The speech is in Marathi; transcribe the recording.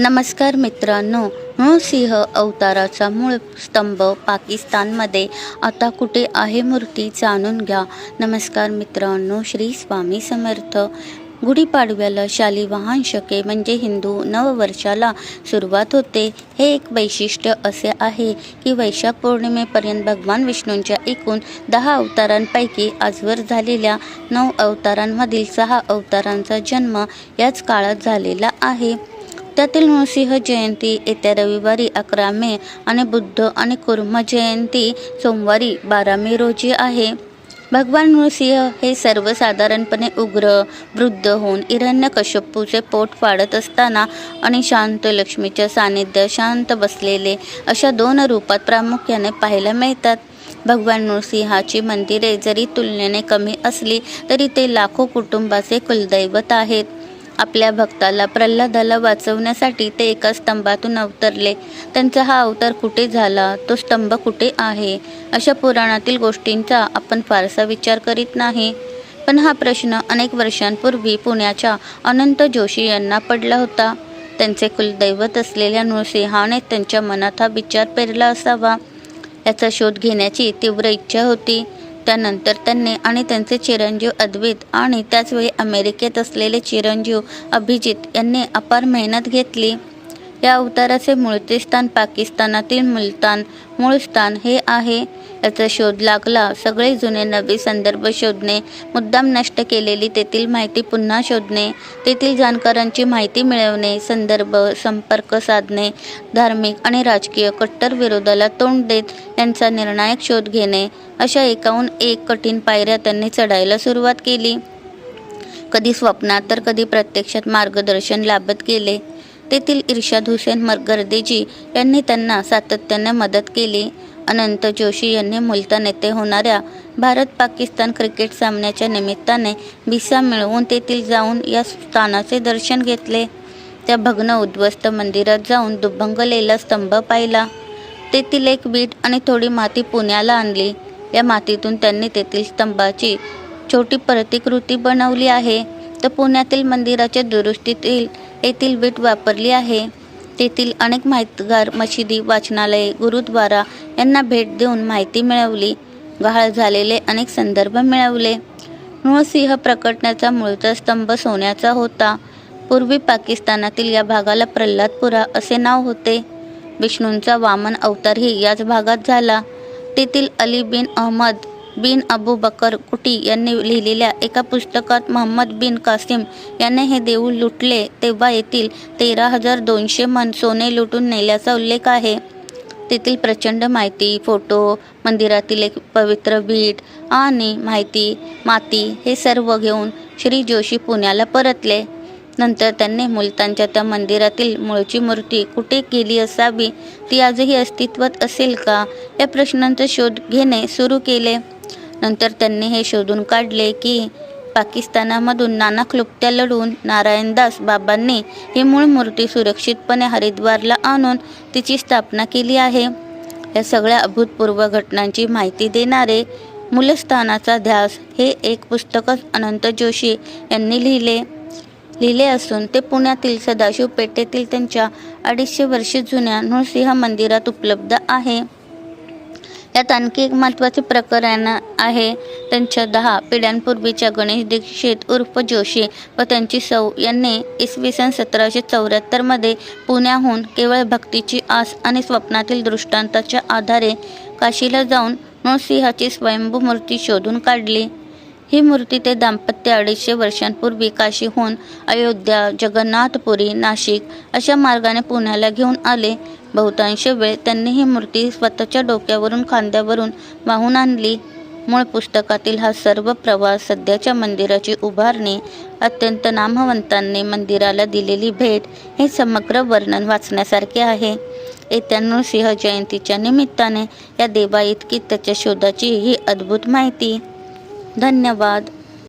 नमस्कार मित्रांनो नृसिंह अवताराचा मूळ स्तंभ पाकिस्तानमध्ये. आता कुठे आहे मूर्ती जाणून घ्या. नमस्कार मित्रांनो श्री स्वामी समर्थ. गुढीपाडव्याला शालिवाहन शके म्हणजे हिंदू नववर्षाला सुरुवात होते. हे एक वैशिष्ट्य असे आहे की वैशाख पौर्णिमेपर्यंत भगवान विष्णूंच्या एकूण दहा अवतारांपैकी आजवर झालेल्या नऊ अवतारांमधील सहा अवतारांचा जन्म याच काळात झालेला आहे. त्यातील नृसिंह जयंती येत्या रविवारी अकरा मे आणि बुद्ध आणि कुर्म जयंती सोमवारी बारा मे रोजी आहे. भगवान नृसिंह हे सर्वसाधारणपणे उग्र वृद्ध होऊन हिरण्यकश्यपूचे पोट फाडत असताना आणि शांत लक्ष्मीच्या सानिध्यात शांत बसलेले अशा दोन रूपात प्रामुख्याने पाहायला मिळतात. भगवान नृसिंहाची मंदिरे जरी तुलनेने कमी असली तरी ते लाखो कुटुंबाचे कुलदैवत आहेत. आपल्या भक्ताला प्रल्हादाला वाचवण्यासाठी ते एका स्तंभातून अवतरले. त्यांचा हा अवतार कुठे झाला? तो स्तंभ कुठे आहे? अशा पुराणातील गोष्टींचा आपण फारसा विचार करीत नाही. पण हा प्रश्न अनेक वर्षांपूर्वी पुण्याच्या अनंत जोशी यांना पडला होता. त्यांचे कुलदैवत असलेल्या नृसिंहाने त्यांच्या मनात हा विचार पेरला असावा. याचा शोध घेण्याची तीव्र इच्छा होती. त्यानंतर त्यांनी आणि त्यांचे चिरंजीव अद्वैत आणि त्याचवेळी अमेरिकेत असलेले चिरंजीव अभिजित यांनी अपार मेहनत घेतली. या अवताराचे मूळचे स्थान पाकिस्तानातील मुलतान मूळ स्थान हे आहे. याचा शोध लागला. सगळे जुने नवे संदर्भ शोधणे मुद्दाम नष्ट केलेली तेथील माहिती पुन्हा शोधणे तेथील जाणकारांची माहिती मिळवणे संदर्भ संपर्क साधणे धार्मिक आणि राजकीय कट्टर विरोधाला तोंड देत यांचा निर्णायक शोध घेणे अशा एकाहून एक कठीण पायऱ्या त्यांनी चढायला सुरुवात केली. कधी स्वप्नात तर कधी प्रत्यक्षात मार्गदर्शन लाभत गेले. तेथील इर्शाद हुसेन मरगर्देजी यांनी त्यांना सातत्याने मदत केली. अनंत जोशी यांनी मुलतान येथे होणाऱ्या भारत पाकिस्तान क्रिकेट सामन्याच्या निमित्ताने भिसा मिळवून तेथील जाऊन या स्थानाचे दर्शन घेतले. त्या भग्न उद्ध्वस्त मंदिरात जाऊन दुभंगलेला स्तंभ पाहिला. तेथील एक बीट आणि थोडी माती पुण्याला आणली. या मातीतून त्यांनी तेथील स्तंभाची छोटी प्रतिकृती बनवली आहे. तर पुण्यातील मंदिराच्या दुरुस्तीतील येथील बीट वापरली आहे. तेथील अनेक माहितगार मशिदी वाचनालये गुरुद्वारा यांना भेट देऊन माहिती मिळवली. गहाळ झालेले अनेक संदर्भ मिळवले. नृसिंह प्रकटण्याचा मूळचा स्तंभ सोन्याचा होता. पूर्वी पाकिस्तानातील या भागाला प्रल्हादपुरा असे नाव होते. विष्णूंचा वामन अवतारही याच भागात झाला. तेथील अली बिन अहमद बिन अबू बकर कुटी यांनी लिहिलेल्या एका पुस्तकात मोहम्मद बिन कासिम याने हे देऊळ लुटले तेव्हा येथील तेरा हजार दोनशे मन सोने लुटून नेल्याचा उल्लेख आहे. तेथील प्रचंड माहिती फोटो मंदिरातील एक पवित्र बीट आणि माहिती माती हे सर्व घेऊन श्री जोशी पुण्याला परतले. नंतर त्यांनी मुलतानच्या त्या मंदिरातील मूळची मूर्ती कुठे गेली असावी ती आजही अस्तित्वात असेल का या प्रश्नांचा शोध घेणे सुरू केले. नंतर त्यांनी हे शोधून काढले की पाकिस्तानामधून नाना क्लुप्त्या लढून नारायणदास बाबांनी ही मूळ मूर्ती सुरक्षितपणे हरिद्वारला आणून तिची स्थापना केली आहे. या सगळ्या अभूतपूर्व घटनांची माहिती देणारे मूलस्थानाचा ध्यास हे एक पुस्तकच अनंत जोशी यांनी लिहिले. लिहिले असून ते पुण्यातील सदाशिव पेठेतील त्यांच्या अडीचशे वर्षे जुन्या नृसिंह मंदिरात उपलब्ध आहे. त्यात आणखी एक महत्त्वाचे प्रकरण आहे. त्यांच्या दहा पिढ्यांपूर्वीच्या गणेश दीक्षित उर्फ जोशी व त्यांची सौ यांनी इसवी सन सतराशे चौऱ्याहत्तरमध्ये पुण्याहून केवळ भक्तीची आस आणि स्वप्नातील दृष्टांताच्या आधारे काशीला जाऊन नृसिंहाची स्वयंभू मूर्ती शोधून काढली. ही मूर्ती ते दाम्पत्य अडीचशे वर्षांपूर्वी काशीहून अयोध्या जगन्नाथपुरी नाशिक अशा मार्गाने पुण्याला घेऊन आले. बहुतांश वेळ त्यांनी ही मूर्ती स्वतःच्या डोक्यावरून खांद्यावरून वाहून आणली. मूळ पुस्तकातील हा सर्व प्रवास सध्याच्या मंदिराची उभारणी अत्यंत नामवंतांनी मंदिराला दिलेली भेट हे समग्र वर्णन वाचण्यासारखे आहे. येत्या नृसिंह जयंतीच्या निमित्ताने या देवाइतकी त्याच्या शोधाची ही अद्भुत माहिती. धन्यवाद.